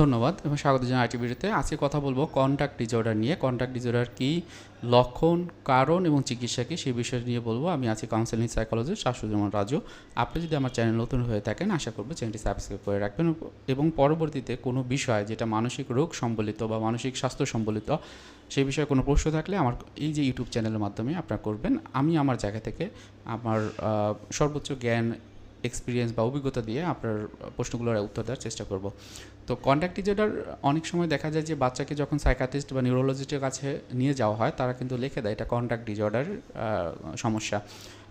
ধন্যবাদ এবং স্বাগত জানাই আইটি ভিডিওতে। আজকে কথা বলব কন্ট্যাক্ট ডিজর্ডার নিয়ে। কন্ট্যাক্ট ডিজর্ডার কি, লক্ষণ, কারণ এবং চিকিৎসা কি, সেই বিষয় নিয়ে বলব। আমি আছি কাউন্সেলিং সাইকোলজিস্ট শাশুজমান রাজু। আপনি যদি আমার চ্যানেল নতুন হয়ে থাকেন, আশা করব চ্যানেলটি সাবস্ক্রাইব করে রাখবেন এবং পরবর্তীতে কোনো বিষয় যেটা মানসিক রোগ সম্বলিত বা মানসিক স্বাস্থ্য সম্বলিত সেই বিষয়ে কোনো প্রশ্ন থাকলে আমার এই যে ইউটিউব চ্যানেলের মাধ্যমে আপনারা করবেন। আমি আমার জায়গা থেকে আমার সর্বোচ্চ জ্ঞান এক্সপিরিয়েন্স বা অভিজ্ঞতা দিয়ে আপনার প্রশ্নগুলোর উত্তর দেওয়ার চেষ্টা করব। তো কন্ট্যাক্ট ডিজর্ডার অনেক সময় দেখা যায় যে বাচ্চাকে যখন সাইকাটিস্ট বা নিউরোলজিস্টের কাছে নিয়ে যাওয়া হয়, তারা কিন্তু লিখে দেয় এটা কন্ট্যাক্ট ডিজর্ডার সমস্যা।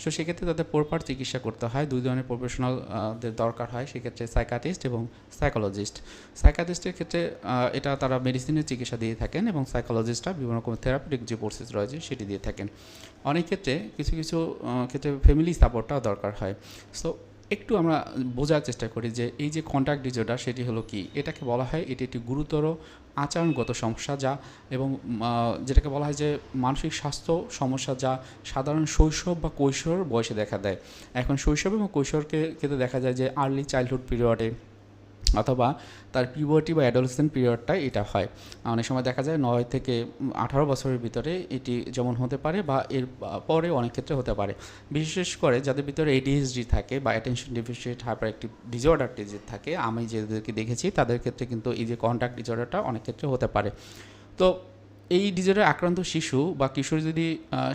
সো সেক্ষেত্রে তাদের প্রপার চিকিৎসা করতে হয়, দুই ধরনের প্রফেশনালদের দরকার হয়, সেক্ষেত্রে সাইকাটিস্ট এবং সাইকোলজিস্ট সাইকাটিস্টের ক্ষেত্রে এটা তারা মেডিসিনের চিকিৎসা দিয়ে থাকেন এবং সাইকোলজিস্টরা বিভিন্ন রকম থেরাপিটিক যে কোর্সেস রয়েছে সেটি দিয়ে থাকেন। অনেক ক্ষেত্রে কিছু কিছু ক্ষেত্রে ফ্যামিলি সাপোর্টটাও দরকার হয়। সো একটু আমরা বোঝার চেষ্টা করি যে এই যে কন্ট্যাক্ট ডিজর্ডার সেটি হলো কি? এটাকে বলা হয় এটি একটি গুরুতর আচরণগত সমস্যা যা এবং যেটাকে বলা হয় যে মানসিক স্বাস্থ্য সমস্যা যা সাধারণ শৈশব বা কৈশোর বয়সে দেখা দেয়। এখন শৈশব এবং কৈশোরকে, ক্ষেত্রে দেখা যায় যে আর্লি চাইল্ডহুড পিরিয়ডে অথবা তার পিউবার্টি বা অ্যাডোলেসেন্ট পিরিয়ডটা এটা হয়। অনেক সময় দেখা যায় নয় থেকে আঠারো বছরের ভিতরে এটি যেমন হতে পারে বা এর পরে অনেক ক্ষেত্রে হতে পারে। বিশেষ করে যাদের ভিতরে এডিএসডি থাকে বা অ্যাটেনশন ডেফিসিয়েট হাইপার অ্যাক্টিভ ডিজর্ডারটি যে থাকে, আমি যাদেরকে দেখেছি তাদের ক্ষেত্রে কিন্তু এই যে কন্ট্যাক্ট ডিজর্ডারটা অনেক ক্ষেত্রে হতে পারে। তো এই ডিজিটাল আক্রান্ত শিশু বা কিশোর যদি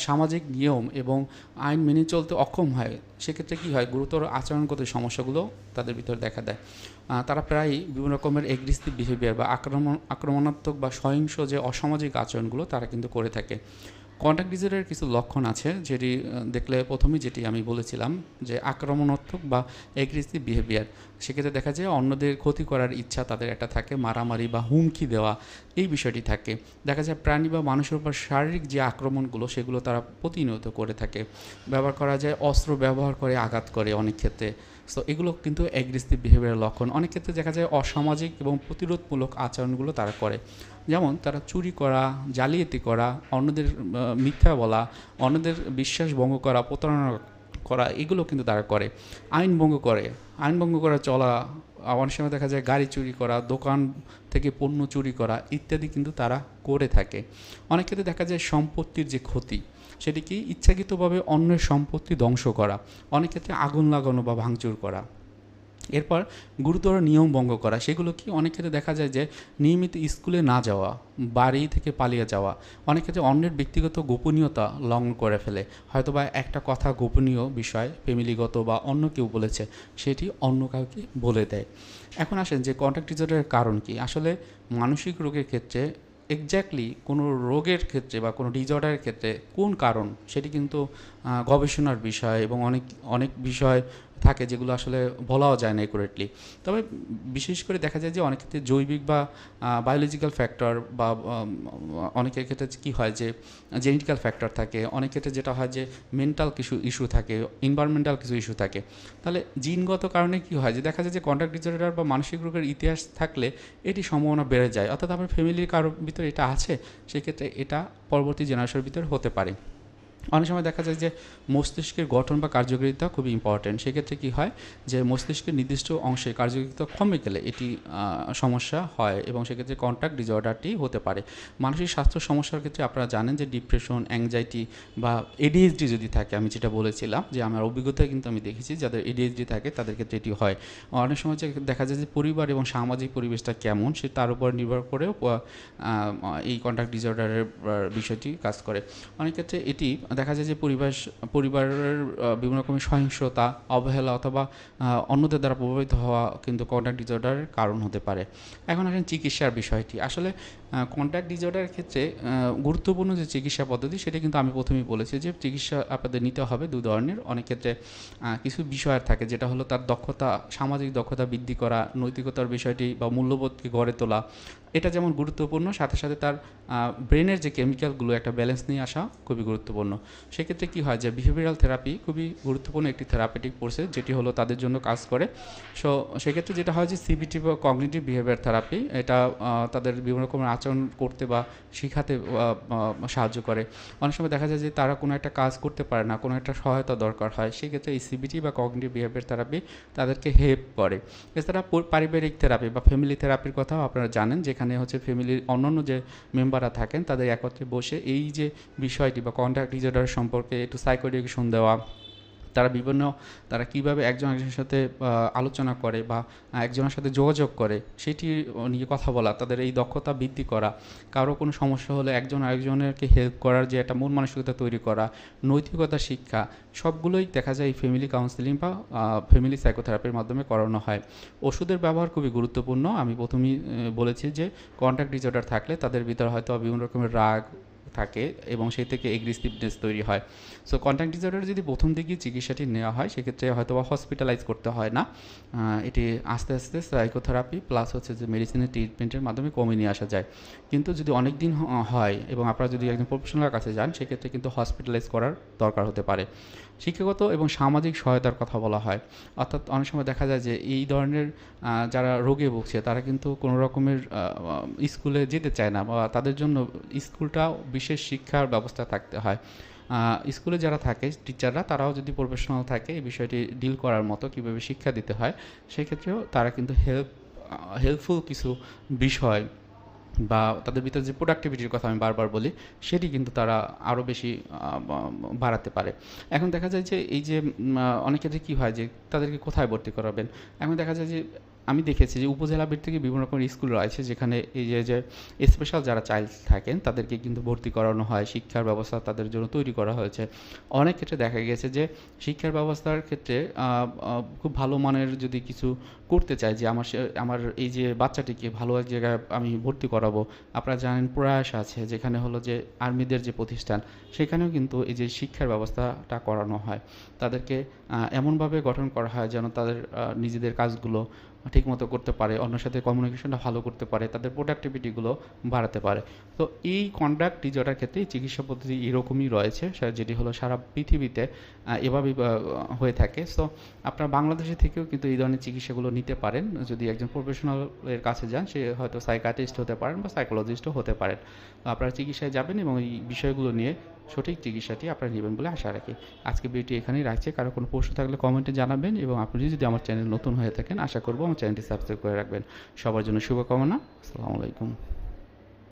সামাজিক নিয়ম এবং আইন মেনে চলতে অক্ষম হয়, সেক্ষেত্রে কী হয়? গুরুতর আচরণগত সমস্যাগুলো তাদের ভিতরে দেখা দেয়। তারা প্রায়ই বিভিন্ন রকমের এগ্রেসিভ বিহেভিয়ার বা আক্রমণ, আক্রমণাত্মক বা সহিংস যে অসামাজিক আচরণগুলো তারা কিন্তু করে থাকে। কন্ট্যাক্ট ডিজর্ডারের কিছু লক্ষণ আছে, যেটি দেখলে প্রথমেই যেটি আমি বলেছিলাম, যে আক্রমণাত্মক বা এগ্রেসিভ বিহেভিয়ার সেক্ষেত্রে দেখা যায় অন্যদের ক্ষতি করার ইচ্ছা তাদের একটা থাকে, মারামারি বা হুমকি দেওয়া, এই বিষয়টি থাকে। দেখা যায় প্রাণী বা মানুষের উপর শারীরিক যে আক্রমণগুলো, সেগুলো তারা প্রতিনিয়ত করে থাকে। ব্যবহার করা যায়, অস্ত্র ব্যবহার করে আঘাত করে অনেক ক্ষেত্রে। সো এগুলো কিন্তু অ্যাগ্রেসিভ বিহেভিয়ারের লক্ষণ। অনেক ক্ষেত্রে দেখা যায় অসামাজিক এবং প্রতিরোধমূলক আচরণগুলো তারা করে। যেমন, তারা চুরি করা, জালিয়াতি করা, অন্যদের মিথ্যা বলা, অন্যদের বিশ্বাস ভঙ্গ করা, প্রতারণা করা, এগুলো কিন্তু তারা করে। আইন ভঙ্গ করে। আইন ভঙ্গ করা চলা, অনেক সময় দেখা যায় গাড়ি চুরি করা, দোকান থেকে পণ্য চুরি করা ইত্যাদি কিন্তু তারা করে থাকে। অনেক ক্ষেত্রে দেখা যায় সম্পত্তির যে ক্ষতি সেটি কি ইচ্ছাকৃতভাবে অন্যের সম্পত্তি ধ্বংস করা। অনেক ক্ষেত্রে আগুন লাগানো বা ভাঙচুর করা। এরপর গুরুতর নিয়ম ভঙ্গ করা, সেগুলো কি অনেক ক্ষেত্রে দেখা যায় যে নিয়মিত স্কুলে না যাওয়া, বাড়ি থেকে পালিয়ে যাওয়া, অনেক ক্ষেত্রে অন্যের ব্যক্তিগত গোপনীয়তা লঙ্ঘন করে ফেলে। হয়তোবা একটা কথা গোপনীয় বিষয়, ফ্যামিলিগত বা অন্য কেউ বলেছে, সেটি অন্য কাউকে বলে দেয়। এখন আসেন যে কন্ট্যাক্ট ডিজর্ডারের কারণ কি? আসলে মানসিক রোগের ক্ষেত্রে এক্স্যাক্টলি কোনো রোগের ক্ষেত্রে বা কোনো ডিজর্ডারের ক্ষেত্রে কোন কারণ, সেটি কিন্তু গবেষণার বিষয় এবং অনেক অনেক বিষয় থাকে যেগুলো আসলে বলাও যায় না একুরেটলি তবে বিশেষ করে দেখা যায় যে অনেক ক্ষেত্রে জৈবিক বা বায়োলজিক্যাল ফ্যাক্টর বা অনেকের ক্ষেত্রে কী হয় যে জেনেটিক্যাল ফ্যাক্টর থাকে। অনেক ক্ষেত্রে যেটা হয় যে মেন্টাল কিছু ইস্যু থাকে এনভায়রনমেন্টাল কিছু ইস্যু থাকে। তাহলে জিনগত কারণে কি হয় যে, দেখা যায় যে কন্ট্যাক্ট ডিজর্ডার বা মানসিক রোগের ইতিহাস থাকলে এটি সম্ভাবনা বেড়ে যায়। অর্থাৎ আমার ফ্যামিলির কারোর ভিতরে এটা আছে, সেক্ষেত্রে এটা পরবর্তী জেনারেশনের ভিতরে হতে পারে। অনেক সময় দেখা যায় যে মস্তিষ্কের গঠন বা কার্যকারিতা খুবই ইম্পর্টেন্ট সেক্ষেত্রে কি হয় যে মস্তিষ্কের নির্দিষ্ট অংশে কার্যকারিতা কমে গেলে এটি সমস্যা হয় এবং সেক্ষেত্রে কন্ট্যাক্ট ডিজর্ডারটি হতে পারে। মানসিক স্বাস্থ্য সমস্যার ক্ষেত্রে আপনারা জানেন যে ডিপ্রেশন অ্যাংজাইটি বা এডিএইচডি যদি থাকে, আমি যেটা বলেছিলাম যে আমার অভিজ্ঞতায় কিন্তু আমি দেখেছি, যাদের এডিএইচডি থাকে তাদের ক্ষেত্রে এটি হয়। অনেক সময় দেখা যায় যে পরিবার এবং সামাজিক পরিবেশটা কেমন, সে তার উপর নির্ভর করেও এই কন্ট্যাক্ট ডিজর্ডারের বিষয়টি কাজ করে। অনেক ক্ষেত্রে এটি দেখা যায় যে পরিবেশ, পরিবারের বিভিন্ন রকমের সহিংসতা, অবহেলা অথবা অন্যদের দ্বারা প্রভাবিত হওয়া কিন্তু কন্ট্যাক্ট ডিজর্ডারের কারণ হতে পারে। এখন আসেন চিকিৎসার বিষয়টি। আসলে কন্ট্যাক্ট ডিজর্ডারের ক্ষেত্রে গুরুত্বপূর্ণ যে চিকিৎসা পদ্ধতি, সেটা কিন্তু আমি প্রথমেই বলেছি যে চিকিৎসা আপনাদের নিতে হবে দু ধরনের। অনেক ক্ষেত্রে কিছু বিষয় থাকে যেটা হলো তার দক্ষতা, সামাজিক দক্ষতা বৃদ্ধি করা, নৈতিকতার বিষয়টি বা মূল্যবোধকে গড়ে তোলা এটা যেমন গুরুত্বপূর্ণ, সাথে সাথে তার ব্রেনের যে কেমিক্যালগুলো একটা ব্যালেন্স নিয়ে আসা খুবই গুরুত্বপূর্ণ। সেক্ষেত্রে কি হয় যে বিহেভিয়ারাল থেরাপি খুবই গুরুত্বপূর্ণ একটি থেরাপিটিক প্রসেস যেটি হলো তাদের জন্য কাজ করে। সো সেক্ষেত্রে যেটা হয় যে সিবিটি বা কগনিটিভ বিহেভিয়ার থেরাপি এটা তাদের বিভিন্ন রকমের আচরণ করতে বা শিখাতে সাহায্য করে। অনেক সময় দেখা যায় যে তারা কোনো একটা কাজ করতে পারে না, কোনো একটা সহায়তা দরকার হয়। সেক্ষেত্রে এই সিবিটি বা কগনিটিভ বিহেভিয়ার থেরাপি তাদেরকে হেল্প করে। এছাড়া পারিবারিক থেরাপি বা ফ্যামিলি থেরাপির কথাও আপনারা জানেন যেখানে হচ্ছে ফ্যামিলির অন্যান্য যে মেম্বাররা থাকেন, তাদের একত্রে বসে এই যে বিষয়টি বা কন্ট্রাক্ট ডিজর্ডার সম্পর্কে একটু সাইকোডিকেশন দেওয়া তারা বিভিন্ন, তারা কীভাবে একজন একজনের সাথে আলোচনা করে বা একজনের সাথে যোগাযোগ করে, সেটি নিয়ে কথা বলা, তাদের এই দক্ষতা বৃদ্ধি করা। কারও কোনো সমস্যা হলে একজন আরেকজনেরকে হেল্প করার যে একটা মন মানসিকতা তৈরি করা, নৈতিকতা শিক্ষা, সবগুলোই দেখা যায় এই ফ্যামিলি কাউন্সিলিং বা ফ্যামিলি সাইকোথেরাপির মাধ্যমে করানো হয়। ওষুধের ব্যবহার খুবই গুরুত্বপূর্ণ। আমি প্রথমেই বলেছি যে কন্ট্যাক্ট ডিজর্ডার থাকলে তাদের ভিতরে হয়তো বিভিন্ন রকমের রাগ থাকে এবং সেই থেকে এগ্রেসিভনেস তৈরি হয়। সো কন্ট্যাক্ট ডিসঅর্ডার যদি প্রথম দিকে চিকিৎসাটি নেওয়া হয়, সেক্ষেত্রে হয়তো বা হসপিটালাইজ করতে হয় না। এটি আস্তে আস্তে সাইকোথেরাপি প্লাস হচ্ছে যে মেডিসিনের ট্রিটমেন্টের মাধ্যমে কমিয়ে নিয়ে আসা যায়। কিন্তু যদি অনেক দিন হয় এবং আপনারা যদি একজন প্রফেশনালের কাছে যান, সেক্ষেত্রে কিন্তু হসপিটালাইজ করার দরকার হতে পারে। শিক্ষাগত এবং সামাজিক সহায়তার কথা বলা হয়। অর্থাৎ অনেক সময় দেখা যায় যে এই ধরনের যারা রোগে ভুগছে, তারা কিন্তু কোনো রকমের স্কুলে যেতে চায় না বা তাদের জন্য স্কুলটা বিশেষ শিক্ষার ব্যবস্থা থাকতে হয়। স্কুলে যারা থাকে, টিচাররা, তারাও যদি প্রফেশনাল থাকে, এই বিষয়টি ডিল করার মতো কীভাবে শিক্ষা দিতে হয়, সেক্ষেত্রেও তারা কিন্তু হেল্প হেল্পফুল কিছু বিষয় বা তাদের ভিতরে যে প্রোডাক্টিভিটির কথা আমি বারবার বলি, সেটি কিন্তু তারা আরও বেশি বাড়াতে পারে। এখন দেখা যায় যে এই যে অনেক ক্ষেত্রে কী হয় যে তাদেরকে কোথায় ভর্তি করাবেন? এখন দেখা যায় যে আমি দেখেছি যে উপজেলা ভিত্তিক বিভিন্ন রকমের স্কুল রয়েছে যেখানে এই যে যে স্পেশাল যারা চাইল্ড থাকেন, তাদেরকে কিন্তু ভর্তি করানো হয়, শিক্ষার ব্যবস্থা তাদের জন্য তৈরি করা হয়েছে। অনেক ক্ষেত্রে দেখা গেছে যে শিক্ষার ব্যবস্থার ক্ষেত্রে খুব ভালো মানের যদি কিছু করতে চাই যে আমার আমার এই যে বাচ্চাটিকে ভালো এক জায়গায় আমি ভর্তি করাবো, আপনারা জানেন প্রয়াস আছে যেখানে হলো যে আর্মিদের যে প্রতিষ্ঠান, সেখানেও কিন্তু এই যে শিক্ষার ব্যবস্থাটা করানো হয়। তাদেরকে এমনভাবে গঠন করা হয় যেন তাদের নিজেদের কাজগুলো ঠিকমতো করতে পারে, অন্যের সাথে কমিউনিকেশনটা ভালো করতে পারে, তাদের প্রোডাক্টিভিটিগুলো বাড়াতে পারে। তো এই কন্ডাক্ট ডিজর্ডার ক্ষেত্রে চিকিৎসা পদ্ধতি এরকমই রয়েছে যেটি হলো সারা পৃথিবীতে এভাবেই হয়ে থাকে। সো আপনারা বাংলাদেশে থেকেও কিন্তু এই ধরনের চিকিৎসাগুলো নিতে পারেন। যদি একজন প্রফেশনালের কাছে যান, সে হয়তো সাইকাটিস্ট হতে পারেন বা সাইকোলজিস্টও হতে পারেন। আপনারা চিকিৎসায় যাবেন এবং এই বিষয়গুলো নিয়ে সঠিক চিকিৎসাটি আপনারা নেবেন বলে আশা রাখি। আজকে ভিডিওটি এখানেই রাখছি। কারও কোনো প্রশ্ন থাকলে কমেন্টে জানাবেন এবং আপনি যদি আমার চ্যানেল নতুন হয়ে থাকেন, আশা করব আমার চ্যানেলটি সাবস্ক্রাইব করে রাখবেন। সবার জন্য শুভকামনা। আসসালামু আলাইকুম।